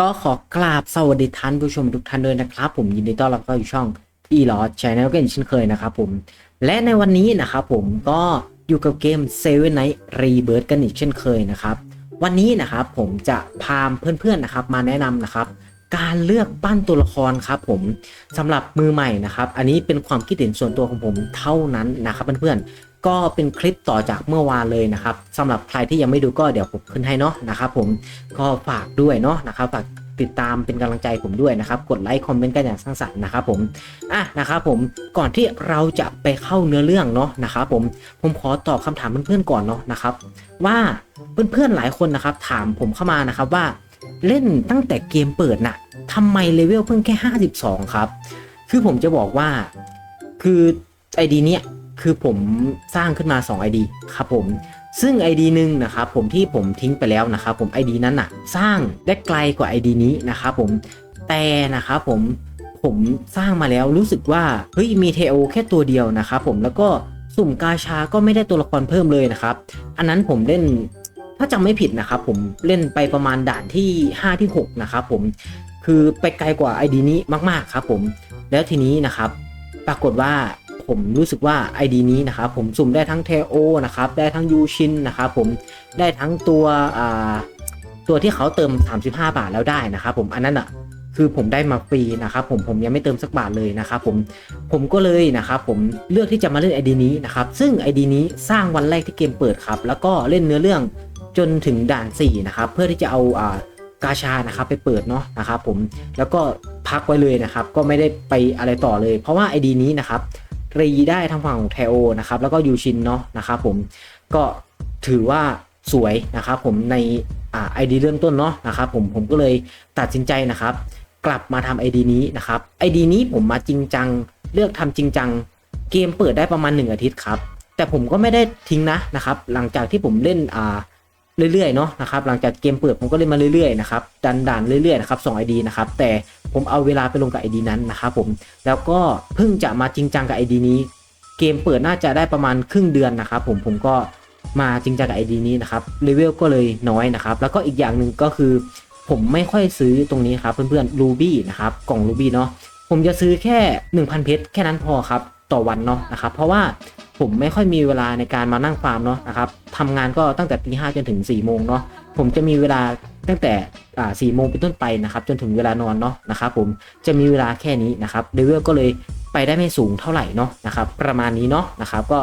ก็ขอกราบสวัสดีท่านผู้ชมทุกท่านด้วยนะครับ ผมยินดีต้อนรับเข้าสู่ช่อง e l o s Channel กันเช่นเคยนะครับผมและในวันนี้นะครับผมก็อยู่กับเกม Seven Night Rebirth กันอีกเช่นเคยนะครับ วันนี้นะครับผมจะพาเพื่อนๆนะครับมาแนะนำนะครับ การเลือกปั้นตัวละครครับผมสำหรับมือใหม่นะครับ อันนี้เป็นความคิดเห็นส่วนตัวของผมเท่านั้นนะครับเพื่อนๆ ก็เป็นคลิปต่อจากเมื่อวานเลยนะครับสำหรับใครที่ยังไม่ดูก็เดี๋ยวผมขึ้นให้เนาะนะครับผมก็ฝากด้วยเนาะนะครับฝากติดตามเป็นกำลังใจผมด้วยนะครับ กดไลค์คอมเมนต์กันอย่างสร้างสรรค์นะครับผมอะนะครับผมก่อนที่เราจะไปเข้าเนื้อเรื่องเนาะนะครับผมผมขอตอบคำถามเพื่อนๆก่อนเนาะนะครับว่าเพื่อนๆหลายคนนะครับถามผมเข้ามานะครับว่าเล่นตั้งแต่เกมเปิดน่ะทำไมเลเวลเพิ่งแค่ 52 ครับ คือผมจะบอกว่าคือ ID เนี้ย คือผมสร้างขึ้นมา 2 ID ครับผม ซึ่ง ID หนึ่งนะครับผมที่ผมทิ้งไปแล้วนะครับผม ID นั้นน่ะสร้างได้ไกลกว่า ID นี้นะครับผมแต่นะครับผมผมสร้างมาแล้วรู้สึกว่าเฮ้ยมีเทโอแค่ตัวเดียวนะครับผมแล้วก็สุ่มกาชาก็ไม่ได้ตัวละครเพิ่มเลยนะครับ อันนั้นผมเล่นถ้าจำไม่ผิดนะครับผมเล่นไปประมาณด่านที่ 5 ที่ 6 นะครับผมคือไปไกลกว่า ID นี้มาก ๆ ครับผม แล้วทีนี้นะครับ ปรากฏว่า ผมรู้สึกว่า ID นี้นะครับผมสุ่มได้ทั้งเทโอนะครับได้ทั้งยูชินนะครับผมได้ทั้งตัวตัวที่เขาเติม 35 บาทแล้วได้นะครับผมอันนั้นอะคือผมได้มาฟรีนะครับผมผมยังไม่เติมสักบาทเลยนะครับผมผมก็เลยนะครับผมเลือกที่จะมาเล่น ID นี้นะครับซึ่ง ID นี้สร้างวันแรกที่เกมเปิดครับแล้วก็เล่นเนื้อเรื่องจนถึงด่าน4นะครับเพื่อที่จะเอาอ่ากาชานะครับไปเปิดเนาะนะครับผมแล้วก็พักไว้เลยนะครับ ก็ไม่ได้ไปอะไรต่อเลย เพราะว่า ID นี้นะครับ รีได้ทางฝั่งของเทโอนะครับแล้วก็ยูชินเนาะนะครับผมก็ถือว่าสวยนะครับผมในอไอดีเริ่มต้นเนาะนะครับผมผมก็เลยตัดสินใจนะครับ กลับมาทำ ID นี้นะครับ ID นี้ผมมาจริงจัง เลือกทำจริงจัง เกมเปิดได้ประมาณ 1 อาทิตย์ครับ แต่ผมก็ไม่ได้ทิ้งนะนะครับ หลังจากที่ผมเล่นอ่า เรื่อยๆเนาะนะครับหลังจากเกมเปิดผมก็เล่นมาเรื่อยๆนะครับดันด่านเรื่อยๆนะครับสองไอดีนะครับแต่ผมเอาเวลาไปลงกับ ID นั้นนะครับผมแล้วก็เพิ่งจะมาจริงจังกับ ID นี้ เกมเปิดน่าจะได้ประมาณครึ่งเดือนนะครับผมผมก็มาจริงจังกับ ID นี้นะครับเลเวลก็เลยน้อยนะครับแล้วก็อีกอย่างหนึ่งก็คือ ผมไม่ค่อยซื้อตรงนี้ครับเพื่อนๆ Ruby นะครับกล่อง Ruby เนาะผมจะซื้อแค่ 1,000 เพชรแค่นั้นพอครับต่อวันเนาะนะครับเพราะว่า ผมไม่ค่อยมีเวลาในการมานั่งฟาร์มเนาะนะครับทำงานก็ตั้งแต่ตีห้าจนถึง4ี่โมงเนาะผมจะมีเวลาตั้งแต่สี่โมงเป็นต้นไปนะครับจนถึงเวลานอนเนาะนะครับผมจะมีเวลาแค่นี้นะครับเลเวลก็เลยไปได้ไม่สูงเท่าไหร่เนาะนะครับประมาณนี้เนาะนะครับก็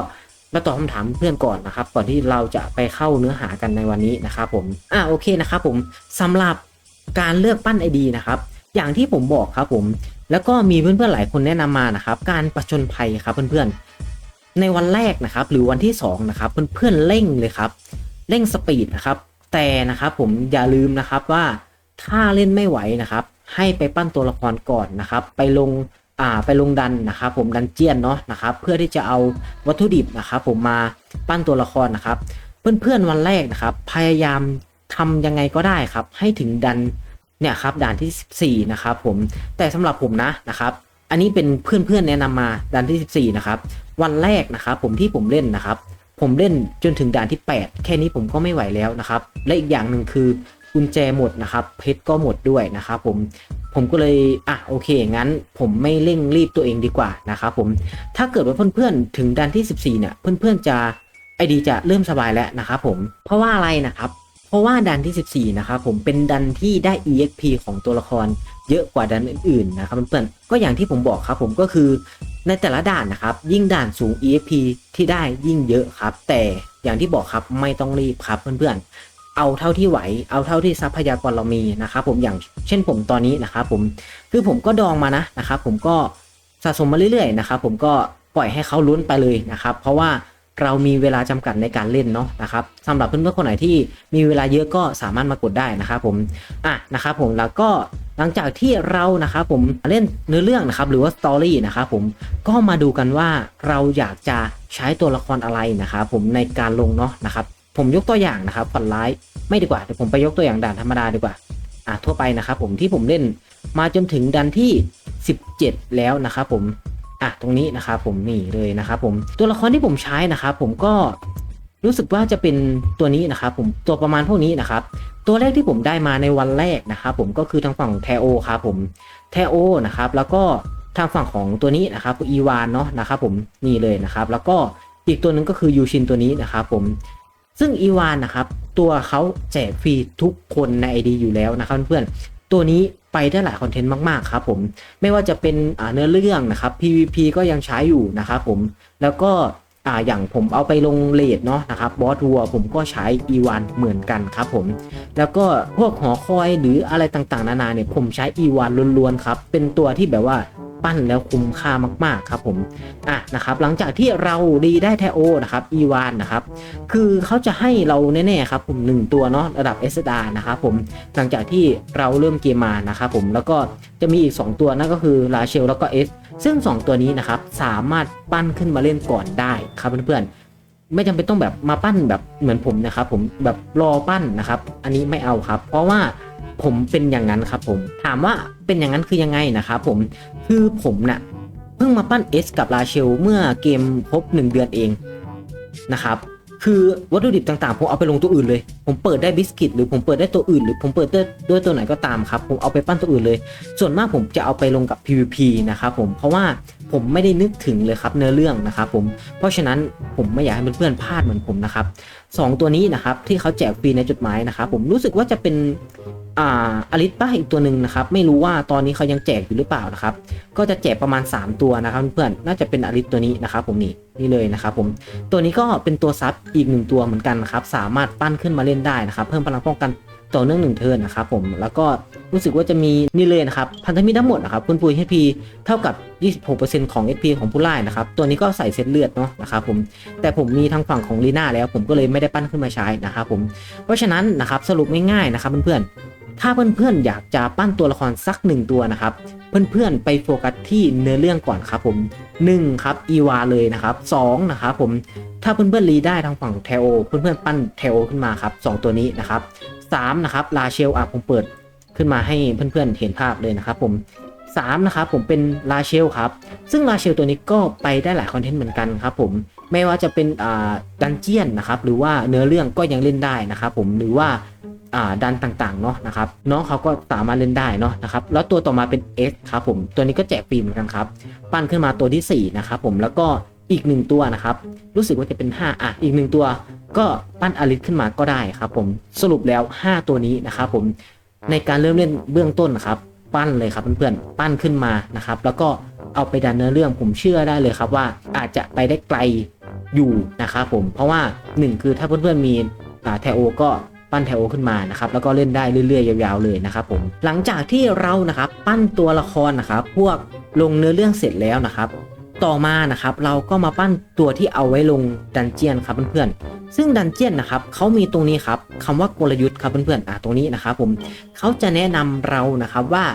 มาตอบคำถามเพื่อนก่อนนะครับ ก่อนที่เราจะไปเข้าเนื้อหากันในวันนี้นะครับผมอ่าโอเคนะครับผมสำหรับการเลือกปั้น ID นะครับอย่างที่ผมบอกครับผม แล้วก็มีเพื่อนๆหลายคนแนะนำมานะครับ การประชนภัยครับเพื่อนๆ ในวันแรกนะครับ หรือวันที่2นะครับเพื่อนๆเร่งเลยครับ เร่งสปีดนะครับ แต่นะครับผมอย่าลืมนะครับว่าถ้าเล่นไม่ไหวนะครับ ให้ไปปั้นตัวละครก่อนนะครับ ไปลงอ่าไปลงดันนะครับผมดันเจียนเนาะนะครับ เพื่อที่จะเอาวัตถุดิบนะครับผมมาปั้นตัวละครนะครับ เพื่อนๆวันแรกนะครับ พยายามทำยังไงก็ได้ครับ ให้ถึงดันเนี่ยครับด่านที่ 14 นะครับผมแต่สำหรับผมนะนะครับ อันนี้เป็นเพื่อนๆแนะนำมาด่านที่ 14 นะครับ วันแรกนะครับผมที่ผมเล่นนะครับ ผมเล่นจนถึงด่านที่ 8 แค่นี้ผมก็ไม่ไหวแล้วนะครับ และอีกอย่างหนึ่งคือกุญแจหมดนะครับ เพชรก็หมดด้วยนะครับผมผมก็เลยอะโอเคงั้น ผมไม่เร่งรีบตัวเองดีกว่านะครับผมถ้าเกิดว่าเพื่อนๆถึงด่านที่ 14 เนี่ย เพื่อนๆจะไอดีจะเริ่มสบายแล้วนะครับผมเพราะว่าอะไรนะครับ เพราะว่าดันที่ 14 นะครับผมเป็นดันที่ได้ EXP ของตัวละครเยอะกว่าดันอื่นๆนะครับเพื่อนๆก็อย่างที่ผมบอกครับผมก็คือในแต่ละด่านนะครับ ยิ่งด่านสูง EXP ที่ได้ยิ่งเยอะครับ แต่อย่างที่บอกครับไม่ต้องรีบครับเพื่อนๆ เอาเท่าที่ไหว เอาเท่าที่ทรัพยากรเรามีนะครับผมอย่างเช่นผมตอนนี้นะครับผมคือผมก็ดองมานะนะครับผมก็สะสมมาเรื่อยๆนะครับผมก็ปล่อยให้เขาลุ้นไปเลยนะครับ เพราะว่า เรามีเวลาจำกัดในการเล่นเนาะนะครับสำหรับเพื่อนๆคนไหนที่มีเวลาเยอะก็สามารถมากดได้นะครับผมอะนะครับผมแล้วก็หลังจากที่เรานะครับผมเล่นเนื้อเรื่องนะครับหรือว่าสตอรี่นะครับผมก็มาดูกันว่าเราอยากจะใช้ตัวละครอะไรนะครับผมในการลงเนาะนะครับผมยกตัวอย่างนะครับฝันร้ายไม่ดีกว่าเดี๋ยวผมไปยกตัวอย่างด่านธรรมดาดีกว่าอะทั่วไปนะครับผมที่ผมเล่นมาจนถึงดันที่ 17 แล้วนะครับผม อะตรงนี้นะครับผมนี่เลยนะครับผมตัวละครที่ผมใช้นะครับผมก็รู้สึกว่าจะเป็นตัวนี้นะครับผมตัวประมาณพวกนี้นะครับ ตัวแรกที่ผมได้มาในวันแรกนะครับผมก็คือทางฝั่งแทโอครับผมแทโอนะครับแล้วก็ทางฝั่งของตัวนี้นะครับอีวานเนาะนะครับผมนี่เลยนะครับ แล้วก็อีกตัวหนึ่งก็คือยูชินตัวนี้นะครับผมซึ่งอีวานนะครับตัวเขาแจกฟรีทุกคนใน ID อยู่แล้วนะครับเพื่อนๆตัวนี้ ไปได้หลายคอนเทนต์มากๆครับผมไม่ว่าจะเป็นเนื้อเรื่องนะครับ PVP ก็ยังใช้อยู่นะครับผมแล้วก็ อ่าอย่างผมเอาไปลงเลดเนาะนะครับบอสทัวร์ผมก็ใช้ E1 เหมือนกันครับผม แล้วก็พวกหอคอยหรืออะไรต่างๆ นานาเนี่ยผมใช้ E1 ล้วนๆครับ เป็นตัวที่แบบว่าปั้นแล้วคุ้มค่ามากๆครับผม อะนะครับ หลังจากที่เราดีได้แทโอนะครับ E1 นนะครับ คือเขาจะให้เราแน่ๆครับผมหนึ่งตัวเนาะระดับ SDR นะครับผม หลังจากที่เราเริ่มเกมมานะครับผม แล้วก็จะมีอีก 2 ตัวนั่นก็คือลาเชลแล้วก็ S ซึ่ง 2 ตัวนี้นะครับสามารถปั้นขึ้นมาเล่นก่อนได้ครับเพื่อนๆไม่จำเป็นต้องแบบมาปั้นแบบเหมือนผมนะครับ ผมแบบรอปั้นนะครับ อันนี้ไม่เอาครับ เพราะว่าผมเป็นอย่างนั้นครับผมถามว่าเป็นอย่างนั้นคือยังไงนะครับผมคือผมนะ่ะเพิ่งมาปั้น S กับลาเชลเมื่อเกมครบ1 เดือนเองนะครับ คือวัตถุดิบต่างๆ ผมเอาไปลงตัวอื่นเลย ผมเปิดได้บิสกิต หรือผมเปิดได้ตัวอื่น หรือผมเปิดได้ด้วยตัวไหนก็ตามครับ ผมเอาไปปั้นตัวอื่นเลย ส่วนมากผมจะเอาไปลงกับ PVP นะครับผม เพราะว่า ผมไม่ได้นึกถึงเลยครับเนื้อเรื่องนะครับผมเพราะฉะนั้นผมไม่อยากให้เพื่อนๆพลาดเหมือนผมนะครับสองตัวนี้นะครับที่เขาแจกฟรีในจดหมายนะครับผมรู้สึกว่าจะเป็นอ่าอลิสป้าอีกตัวหนึ่งนะครับไม่รู้ว่าตอนนี้เขายังแจกอยู่หรือเปล่านะครับก็จะแจกประมาณ 3 ตัวนะครับเพื่อนๆน่าจะเป็นอลิสตัวนี้นะครับผมนี่นี่เลยนะครับผมตัวนี้ก็เป็นตัวซับอีกหนึ่งตัวเหมือนกันนะครับสามารถปั้นขึ้นมาเล่นได้นะครับเพิ่มพลังป้องกัน ต่อเนื่องหนึ่งเทิร์นนะครับผมแล้วก็รู้สึกว่าจะมีนี่เลยนะครับพันธมิตรทั้งหมดนะครับคุณปุย HP เท่ากับ 26%ของ HP ของผู้ไล่นะครับตัวนี้ก็ใส่เซตเลือดเนาะนะครับผมแต่ผมมีทางฝั่งของลีน่าแล้วผมก็เลยไม่ได้ปั้นขึ้นมาใช้นะครับผมเพราะฉะนั้นนะครับสรุปง่ายๆนะครับเพื่อนๆ ถ้าเพื่อนๆอยากจะปั้นตัวละครสักหนึ่งตัวนะครับ เพื่อนๆไปโฟกัสที่เนื้อเรื่องก่อนครับผม1ครับอีวาเลยนะครับ2นะครับผมถ้าเพื่อนๆรีได้ทางฝั่งเทโอเพื่อนๆปั้นเทโอขึ้นมาครับ2ตัวนี้นะครับ3นะครับลาเชลอะผมเปิดขึ้นมาให้เพื่อนๆเห็นภาพเลยนะครับผม3นะครับผมเป็นลาเชลครับ ซึ่งลาเชลตัวนี้ก็ไปได้หลายคอนเทนต์เหมือนกันครับผมไม่ว่าจะเป็นอ่าดันเจียนนะครับหรือว่าเนื้อเรื่องก็ยังเล่นได้นะครับผมหรือว่า ดันต่างๆเนาะนะครับน้องเขาก็สามารถเล่นได้เนาะนะครับแล้วตัวต่อมาเป็น S ครับผมตัวนี้ก็แจกฟรีเหมือนกันครับปั้นขึ้นมาตัวที่4นะครับผมแล้วก็อีกหนึ่งตัวนะครับรู้สึกว่าจะเป็น 5 อะอีกหนึ่งตัว ก็ปั้นอลิสขึ้นมาก็ได้ครับผมสรุปแล้ว 5 ตัวนี้นะครับผมในการเริ่มเล่นเบื้องต้นนะครับปั้นเลยครับเพื่อนๆปั้นขึ้นมานะครับแล้วก็เอาไปดันเนื้อเรื่องผมเชื่อได้เลยครับว่าอาจจะไปได้ไกลอยู่นะครับผมเพราะว่า 1 คือถ้าเพื่อนๆมีแทโอก็ ปั้นแทโอขึ้นมานะครับแล้วก็เล่นได้เรื่อยๆยาวๆเลยนะครับผมหลังจากที่เรานะครับปั้นตัวละครนะครับพวกลงเนื้อเรื่องเสร็จแล้วนะครับต่อมานะครับเราก็มาปั้นตัวที่เอาไว้ลงดันเจียนครับเพื่อนๆ ซึ่งดันเจียนนะครับเขามีตรงนี้ครับคำว่ากลยุทธ์ครับเพื่อนๆอะตรงนี้นะครับผมเขาจะแนะนำเรานะครับว่า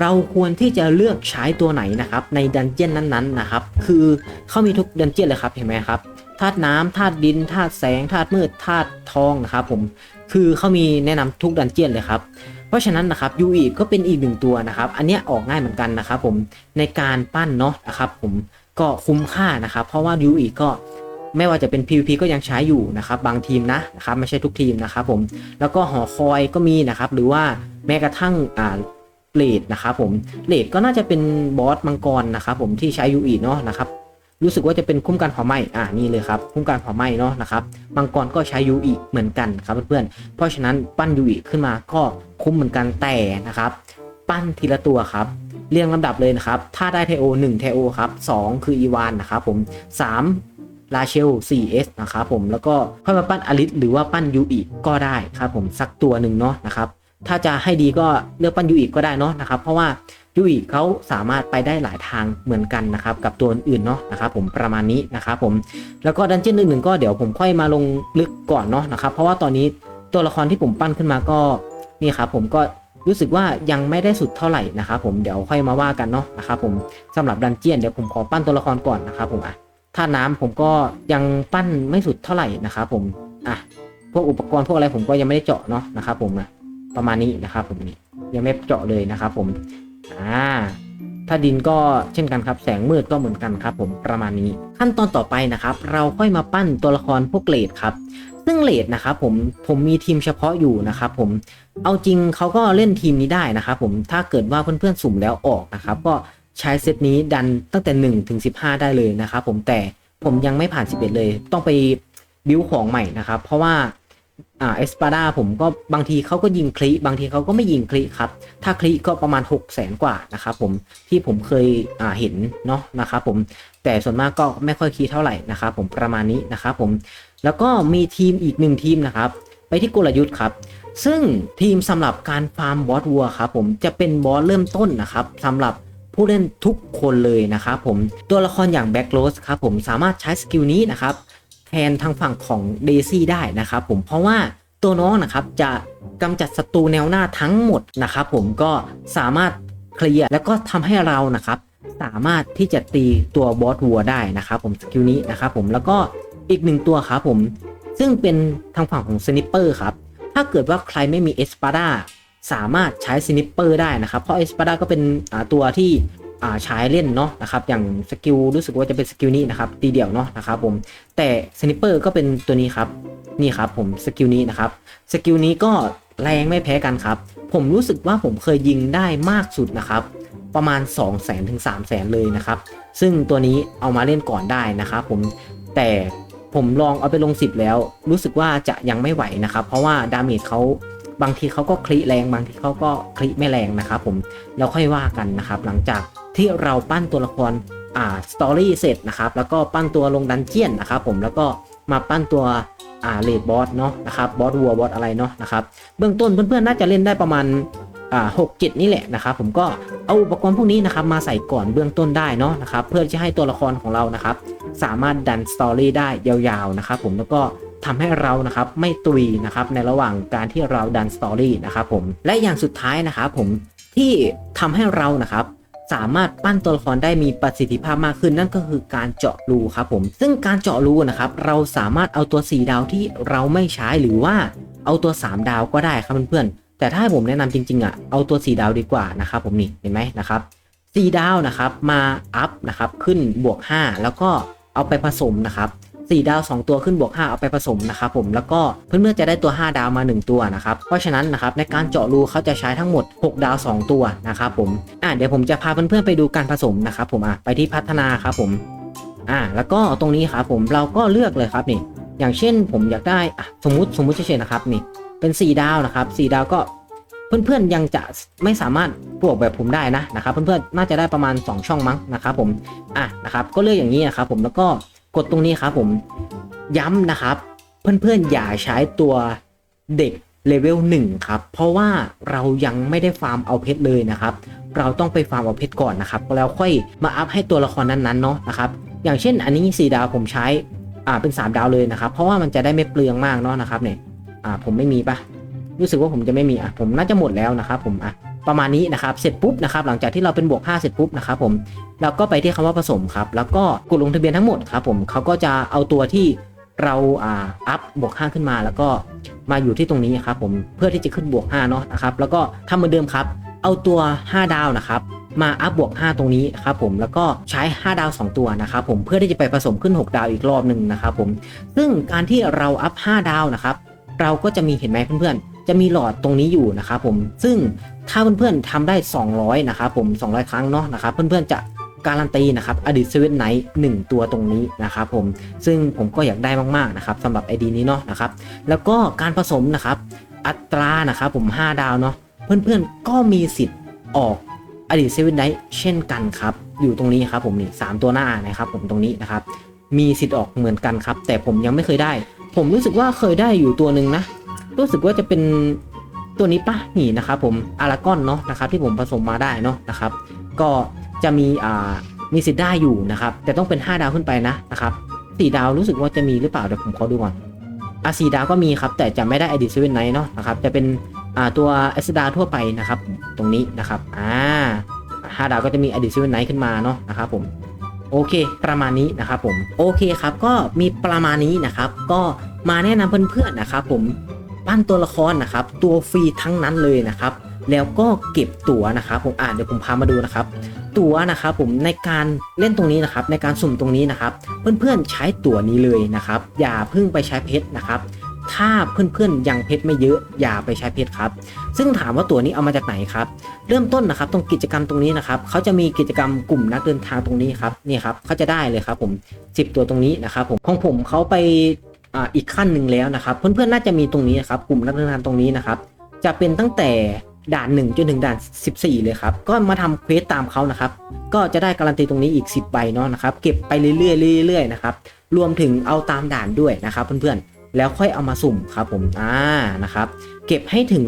เราควรที่จะเลือกใช้ตัวไหนนะครับในดันเจียนนั้นๆนะครับคือเขามีทุกดันเจียนเลยครับเห็นไหมครับธาตุน้ำธาตุดินธาตุแสงธาตุมืดธาตุทองนะครับผมคือเขามีแนะนำทุกดันเจียนเลยครับ เพราะฉะนั้นนะครับยูอีก็เป็นอีกหนึ่งตัวนะครับ อันนี้ออกง่ายเหมือนกันนะครับผมในการปั้นเนาะนะครับผมก็คุ้มค่านะครับ เพราะว่ายูอีก็ไม่ว่าจะเป็น PVP ก็ยังใช้อยู่นะครับ บางทีมนะนะครับไม่ใช่ทุกทีมนะครับผมแล้วก็หอคอยก็มีนะครับ หรือว่าแม้กระทั่งอ่าเลดนะครับผมเลดก็น่าจะเป็นบอสมังกรนะครับผมที่ใช้ยูอีเนาะนะครับ รู้สึกว่าจะเป็นคุ้มกันเผาไหม้อ่านี่เลยครับคุ้มกันเผาไหม้เนาะนะครับมังกรก็ใช้ยูอีเหมือนกันครับเพื่อนๆเพราะฉะนั้นปั้นยูอีขึ้นมาก็คุ้มเหมือนกันแต่นะครับ ปั้นทีละตัวครับเรียงลำดับเลยนะครับ ถ้าได้เทโอ1เทโอครับ2คืออีวานนะครับผม3ลาเชล 4S นะครับผมแล้วก็ค่อยมาปั้นอลิสหรือว่าปั้นยูอีก็ได้ครับผมสักตัวหนึ่งเนาะนะครับถ้าจะให้ดีก็เลือกปั้นยูอีก็ได้เนาะนะครับ เพราะว่า ยูอีเขาสามารถไปได้หลายทางเหมือนกันนะครับกับตัวอื่นเนาะนะครับผมประมาณนี้นะครับผมแล้วก็ดันเจี้ยนอื่นๆก็เดี๋ยวผมค่อยมาลงลึกก่อนเนาะนะครับเพราะว่าตอนนี้ตัวละครที่ผมปั้นขึ้นมาก็นี่ครับผมก็รู้สึกว่ายังไม่ได้สุดเท่าไหร่นะครับผมเดี๋ยวค่อยมาว่ากันเนาะนะครับผมสำหรับดันเจียนเดี๋ยวผมขอปั้นตัวละครก่อนนะครับผมอะถ้าน้ำผมก็ยังปั้นไม่สุดเท่าไหร่นะครับผมอะพวกอุปกรณ์พวกอะไรผมก็ยังไม่ได้เจาะเนาะนะครับผมนะประมาณนี้นะครับผมนี่ยังไม่เจาะเลยนะครับผม อ่าถ้าดินก็เช่นกันครับ แสงมืดก็เหมือนกันครับ ผมประมาณนี้ ขั้นตอนต่อไปนะครับ เราค่อยมาปั้นตัวละครพวกเลดครับ ซึ่งเลดนะครับผมผมมีทีมเฉพาะอยู่นะครับผมเอาจริงเขาก็เล่นทีมนี้ได้นะครับผมถ้าเกิดว่าเพื่อนๆสุ่มแล้วออกนะครับ ก็ใช้เซตนี้ดันตั้งแต่1ถึง15 ได้เลยนะครับผมแต่ผมยังไม่ผ่าน 11 เลย ต้องไปบิวของใหม่นะครับ เพราะว่า อ่าเอสปาดาผมก็บางทีเขาก็ยิงคลิบางทีเขาก็ไม่ยิงคลิครับ ถ้าคลิก็ประมาณ 6 0 0แสนกว่านะครับผมที่ผมเคยอ่าเห็นเนาะนะครับผมแต่ส่วนมากก็ไม่ค่อยคีเท่าไหร่นะครับผมประมาณนี้นะครับผมแล้วก็มีทีมอีกหนึ่งทีมนะครับ ไปที่กลยุทธ์ครับ ซึ่งทีมสำหรับการฟาร์มบอสวัวครับผมจะเป็นบอสเริ่มต้นนะครับสำหรับผู้เล่นทุกคนเลยนะครับผมตัวละครอย่างแบ็กโรสครับผมสามารถใช้สกิลนี้นะครับ ทนทางฝั่งของเดซี่ได้นะครับผมเพราะว่าตัวน้องนะครับจะกำจัดศัตรูแนวหน้าทั้งหมดนะครับผมก็สามารถเคลียร์แล้วก็ทำให้เรานะครับสามารถที่จะตีตัวบอสวัวได้นะครับผมสกิลนี้นะครับผมแล้วก็อีกหนึ่งตัวครับผมซึ่งเป็นทางฝั่งของสนิปเปอร์ครับถ้าเกิดว่าใครไม่มีเอสปาดาสามารถใช้สนิปเปอร์ได้นะครับ เพราะเอสปาดาก็เป็นตัวที่ ใช้เล่นเนาะนะครับอย่างสกิลรู้สึกว่าจะเป็นสกิลนี้นะครับตีเดี่ยวเนาะนะครับผมแต่สนิปเปอร์ก็เป็นตัวนี้ครับนี่ครับผมสกิลนี้นะครับสกิลนี้ก็แรงไม่แพ้กันครับ ผมรู้สึกว่าผมเคยยิงได้มากสุดนะครับประมาณ 2 0 0 0 0 0ถึง3 0 0 0 0 0 เลยนะครับ ซึ่งตัวนี้เอามาเล่นก่อนได้นะครับผมแต่ผมลองเอาไปลง 10 แล้ว รู้สึกว่าจะยังไม่ไหวนะครับ เพราะว่าดาเมจเขาบางทีเขาก็คลิแรง บางทีเขาก็คลิไม่แรงนะครับผมเราค่อยว่ากันนะครับ หลังจาก ที่เราปั้นตัวละครอ่าสตอรี่เสร็จนะครับ แล้วก็ปั้นตัวลงดันเจียนนะครับผมแล้วก็มาปั้นตัวอ่าเลดบอสเนาะนะครับบอสวัวบอสอะไรเนาะนะครับเบื้องต้นเพื่อนๆน่าจะเล่นได้ประมาณอ่าหกเจ็ดนี่แหละนะครับผมก็เอาอุปกรณ์พวกนี้นะครับมาใส่ก่อนเบื้องต้นได้เนาะนะครับเพื่อจะให้ตัวละครของเรานะครับสามารถดันสตอรี่ได้ยาวๆนะครับผมแล้วก็ทำให้เรานะครับไม่ตุยนะครับในระหว่างการที่เราดันสตอรี่นะครับผมและอย่างสุดท้ายนะครับผมที่ทำให้เรานะครับ สามารถปั้นตัวละครได้มีประสิทธิภาพมากขึ้น นั่นก็คือการเจาะรูครับผม ซึ่งการเจาะรูนะครับเราสามารถเอาตัว 4 ดาวที่เราไม่ใช้หรือว่าเอาตัว 3 ดาวก็ได้ครับเพื่อนๆแต่ถ้าให้ผมแนะนำจริงๆอะเอาตัว 4 ดาวดีกว่านะครับผมนี่เห็นไหมนะครับ4ดาวนะครับมาอัพนะครับขึ้นบวก 5 แล้วก็เอาไปผสมนะครับ 4 ดาว 2 ตัวขึ้นบวก 5 เอาไปผสมนะครับผมแล้วก็เพื่อนๆจะได้ตัว 5 ดาวมา 1 ตัวนะครับเพราะฉะนั้นนะครับในการเจาะรูเขาจะใช้ทั้งหมด 6 ดาว 2 ตัวนะครับผมอะเดี๋ยวผมจะพาเพื่อนๆไปดูการผสมนะครับผมอะไปที่พัฒนาครับผมอะแล้วก็ตรงนี้ครับผมเราก็เลือกเลยครับนี่ อย่างเช่นผมอยากได้อะสมมุติสมมุติเฉยๆนะครับนี่เป็น 4 ดาวนะครับ4ดาวก็เพื่อนๆยังจะไม่สามารถบวกแบบผมได้นะนะครับเพื่อนๆน่าจะได้ประมาณ 2 ช่องมั้งนะครับผมอะนะครับก็เลือกอย่างนี้นะครับผมแล้วก็ กดตรงนี้ครับผมย้ำนะครับ เพื่อนๆอย่าใช้ตัวเด็กเลเวล1ครับ เพราะว่าเรายังไม่ได้ฟาร์มเอาเพชรเลยนะครับ เราต้องไปฟาร์มเอาเพชรก่อนนะครับ แล้วค่อยมาอัพให้ตัวละครนั้นๆเนาะนะครับ อย่างเช่น อันนี้4ดาวผมใช้อ่าเป็น 3 ดาวเลยนะครับ เพราะว่ามันจะได้ไม่เปลืองมากเนาะนะครับเนี่ยอ่าผมไม่มีปะรู้สึกว่าผมจะไม่มีอะผมน่าจะหมดแล้วนะครับผมอะ ประมาณนี้นะครับ เสร็จปุ๊บนะครับหลังจากที่เราเป็นบวก 5 เสร็จปุ๊บนะครับผมเราก็ไปที่คำว่าผสมครับ แล้วก็กดลงทะเบียนทั้งหมดครับผมเขาก็จะเอาตัวที่เราอ่าอัพบวก 5 ขึ้นมา แล้วก็มาอยู่ที่ตรงนี้ครับผมเพื่อที่จะขึ้นบวก 5 เนาะนะครับ แล้วก็ทำเหมือนเดิมครับ เอาตัว 5 ดาวนะครับมาอัพบวก 5 ตรงนี้ครับผมแล้วก็ใช้ 5 ดาว 2 ตัวนะครับผมเพื่อที่จะไปผสมขึ้น 6 ดาวอีกรอบหนึ่งนะครับผมซึ่งการที่เราอัพ 5 ดาวนะครับเราก็จะมีเห็นไหมเพื่อนๆ จะมีหลอดตรงนี้อยู่นะครับผมซึ่งถ้าเพื่อนๆทำได้ 200นะครับผม 200 ครั้งเนาะนะครับเพื่อนๆจะการันตีนะครับอดีตเซเว่นไนท์หนึ่งตัวตรงนี้นะครับผมซึ่งผมก็อยากได้มากๆนะครับสำหรับไอดีนี้เนาะนะครับแล้วก็การผสมนะครับอัตรานะครับผม 5 ดาวเนาะเพื่อนๆก็มีสิทธิ์ออกอดีตเซเว่นไนท์เช่นกันครับอยู่ตรงนี้ครับผมนี่สามตัวหน้านะครับผมตรงนี้นะครับมีสิทธิ์ออกเหมือนกันครับแต่ผมยังไม่เคยได้ ผมรู้สึกว่าเคยได้อยู่ตัวหนึ่งนะ รู้สึกว่าจะเป็นตัวนี้ปะนี่นะครับผมอารากอนเนาะนะครับที่ผมผสมมาได้เนาะนะครับ ก็จะมีอ่ามีสิทธิ์ได้อยู่นะครับ แต่ต้องเป็น 5 ดาวขึ้นไปนะนะครับสี่ดาวรู้สึกว่าจะมีหรือเปล่าเดี๋ยวผมขอดูก่อนอะสี่ดาวก็มีครับ แต่จะไม่ได้อดีตเซเว่นไนท์เนาะนะครับจะเป็นอ่าตัวเอสดาทั่วไปนะครับ ตรงนี้นะครับอ่าห้าดาวก็จะมีอดีตซิวไนท์ขึ้นมาเนาะนะครับผมโอเค ประมาณนี้นะครับผม โอเคครับ ก็มีประมาณนี้นะครับ ก็มาแนะนำเพื่อนๆนะครับผม ปั้นตัวละครนะครับ ตัวฟรีทั้งนั้นเลยนะครับ แล้วก็เก็บตั๋วนะครับ ผมอ่านเดี๋ยวผมพามาดูนะครับ ตั๋วนะครับผมในการเล่นตรงนี้นะครับ ในการสุ่มตรงนี้นะครับ เพื่อนๆใช้ตั๋วนี้เลยนะครับ อย่าเพิ่งไปใช้เพชรนะครับถ้าเพื่อนๆยังเพชรไม่เยอะอย่าไปใช้เพชรครับ ซึ่งถามว่าตั๋วนี้เอามาจากไหนครับ เริ่มต้นนะครับตรงกิจกรรมตรงนี้นะครับเขาจะมีกิจกรรมกลุ่มนักเดินทางตรงนี้ครับนี่ครับเขาจะได้เลยครับผม10 ตัวตรงนี้นะครับผมของผมเขาไป อ่าอีกขั้นหนึ่งแล้วนะครับ เพื่อนๆน่าจะมีตรงนี้นะครับ กลุ่มนักเรียนางตรงนี้นะครับ จะเป็นตั้งแต่ด่าน1จนถึงด่าน 14 เลยครับ ก็มาทำเควสตามเขานะครับ ก็จะได้การันตีตรงนี้อีก 10ใบเนาะนะครับ เก็บไปเรื่อยๆเรื่อยๆนะครับ รวมถึงเอาตามด่านด้วยนะครับเพื่อนๆ แล้วค่อยเอามาสุ่มครับผม อ่า นะครับ เก็บให้ถึง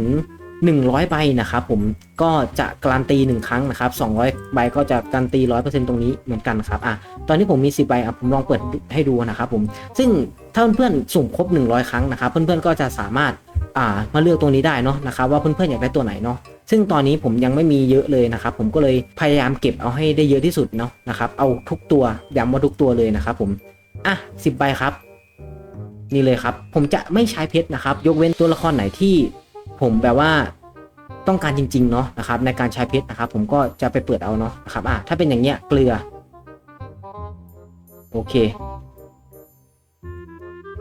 100 ใบนะครับผมก็จะการันตี 1 ครั้งนะครับ 200 ใบก็จะการันตี 100%ตรงนี้เหมือนกันครับอะตอนนี้ผมมี 10 ใบอะผมลองเปิดให้ดูนะครับผมซึ่งถ้าเพื่อนๆสุ่มครบ 100 ครั้งนะครับ เพื่อนๆก็จะสามารถอ่ามาเลือกตรงนี้ได้เนาะนะครับว่าเพื่อนๆอยากได้ตัวไหนเนาะซึ่งตอนนี้ผมยังไม่มีเยอะเลยนะครับผมก็เลยพยายามเก็บเอาให้ได้เยอะที่สุดเนาะนะครับเอาทุกตัวย้ำว่าทุกตัวเลยนะครับผมอะสิบใบครับ นี่เลยครับ ผมจะไม่ใช้เพชรนะครับ ยกเว้นตัวละครไหนที่ ผมแบบว่าต้องการจริงๆเนาะนะครับในการใช้เพชรนะครับ ผมก็จะไปเปิดเอาเนาะนะครับอะถ้าเป็นอย่างเงี้ยเกลือ โอเค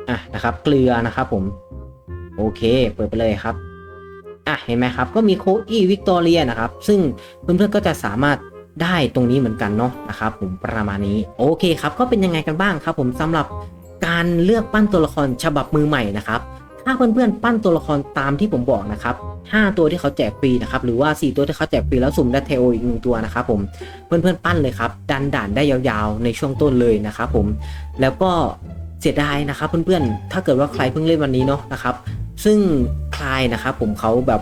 อะนะครับ เกลือนะครับผม โอเค เปิดไปเลยครับอะเห็นไหมครับ ก็มีโคอีวิกตอเรียนะครับ ซึ่งเพื่อนๆก็จะสามารถได้ตรงนี้เหมือนกันเนาะนะครับ ผมประมาณนี้โอเคครับ ก็เป็นยังไงกันบ้างครับ ผมสำหรับการเลือกปั้นตัวละครฉบับมือใหม่นะครับ ถ้าเพื่อนๆปั้นตัวละครตามที่ผมบอกนะครับ5ตัวที่เขาแจกฟรีนะครับหรือว่า 4 ตัวที่เขาแจกฟรีแล้วสุ่มได้เทโออีกหนึ่งตัวนะครับผมเพื่อนๆปั้นเลยครับดันด่านได้ยาวๆในช่วงต้นเลยนะครับผมแล้วก็เสียดายนะครับเพื่อนๆถ้าเกิดว่าใครเพิ่งเล่นวันนี้เนาะนะครับซึ่งคลายนะครับผมเขาแบบ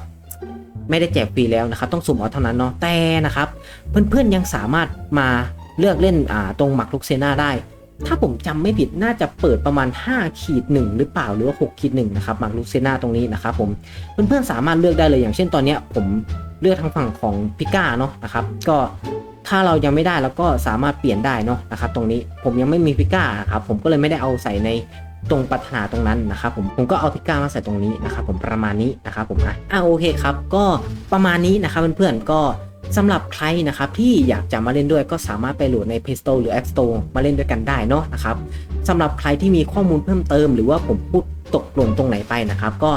ไม่ได้แจกฟรีแล้วนะครับ ต้องสุ่มเอาเท่านั้นเนาะแต่นะครับ เพื่อนๆยังสามารถมาเลือกเล่นอ่าตรงหมักลุกเซนาได้ ถ้าผมจำไม่ผิดน่าจะเปิดประมาณ5ขีด1หรือเปล่าหรือว่า6ขีด1นะครับหมักลุกเซนาตรงนี้นะครับผมเพื่อนๆสามารถเลือกได้เลยอย่างเช่นตอนนี้ผมเลือกทางฝั่งของพิก้าเนาะนะครับก็ถ้าเรายังไม่ได้แล้วก็สามารถเปลี่ยนได้เนาะนะครับตรงนี้ผมยังไม่มีพิก้าครับผมก็เลยไม่ได้เอาใส่ในตรงปรารถนาตรงนั้นนะครับผมผมก็เอาพิก้ามาใส่ตรงนี้นะครับผมประมาณนี้นะครับผมอะอะโอเคครับก็ประมาณนี้นะครับเพื่อนๆก็ สำหรับใครนะครับที่อยากจะมาเล่นด้วยก็สามารถไปโหลดใน Play Store หรือ App Store มาเล่นด้วยกันได้เนาะนะครับสำหรับใครที่มีข้อมูลเพิ่มเติม หรือว่าผมพูดตกหล่นตรงไหนไปนะครับ ก็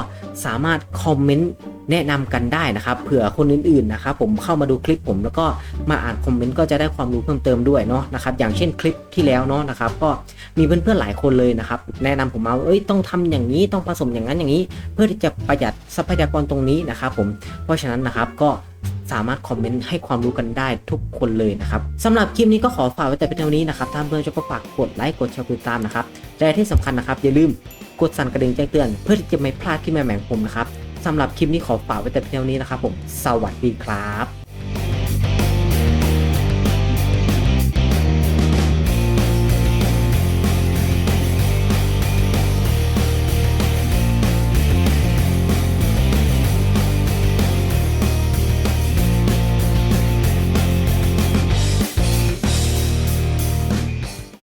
สามารถคอมเมนต์แนะนำกันได้นะครับเผื่อคนอื่นๆนะครับผมเข้ามาดูคลิปผมแล้วก็มาอ่านคอมเมนต์ก็จะได้ความรู้เพิ่มเติมด้วยเนาะนะครับอย่างเช่นคลิปที่แล้วเนาะนะครับก็มีเพื่อนๆหลายคนเลยนะครับแนะนำผมมาว่าเอ้ยต้องทำอย่างนี้ต้องผสมอย่างนั้นอย่างนี้ เพื่อที่จะประหยัดทรัพยากรตรงนี้นะครับผมเพราะฉะนั้นนะครับก็ สามารถคอมเมนต์ให้ความรู้กันได้ทุกคนเลยนะครับสำหรับคลิปนี้ก็ขอฝากไว้แต่เพียงเท่านี้นะครับถ้าเพื่อนชอบก็ฝากกดไลค์กดแชร์กดติดตามนะครับและที่สำคัญนะครับอย่าลืมกดสั่นกระดิ่งแจ้งเตือน เพื่อที่จะไม่พลาดคลิปใหม่ๆของผมนะครับสำหรับคลิปนี้ขอฝากไว้แต่เพียงเท่านี้นะครับผมสวัสดีครับ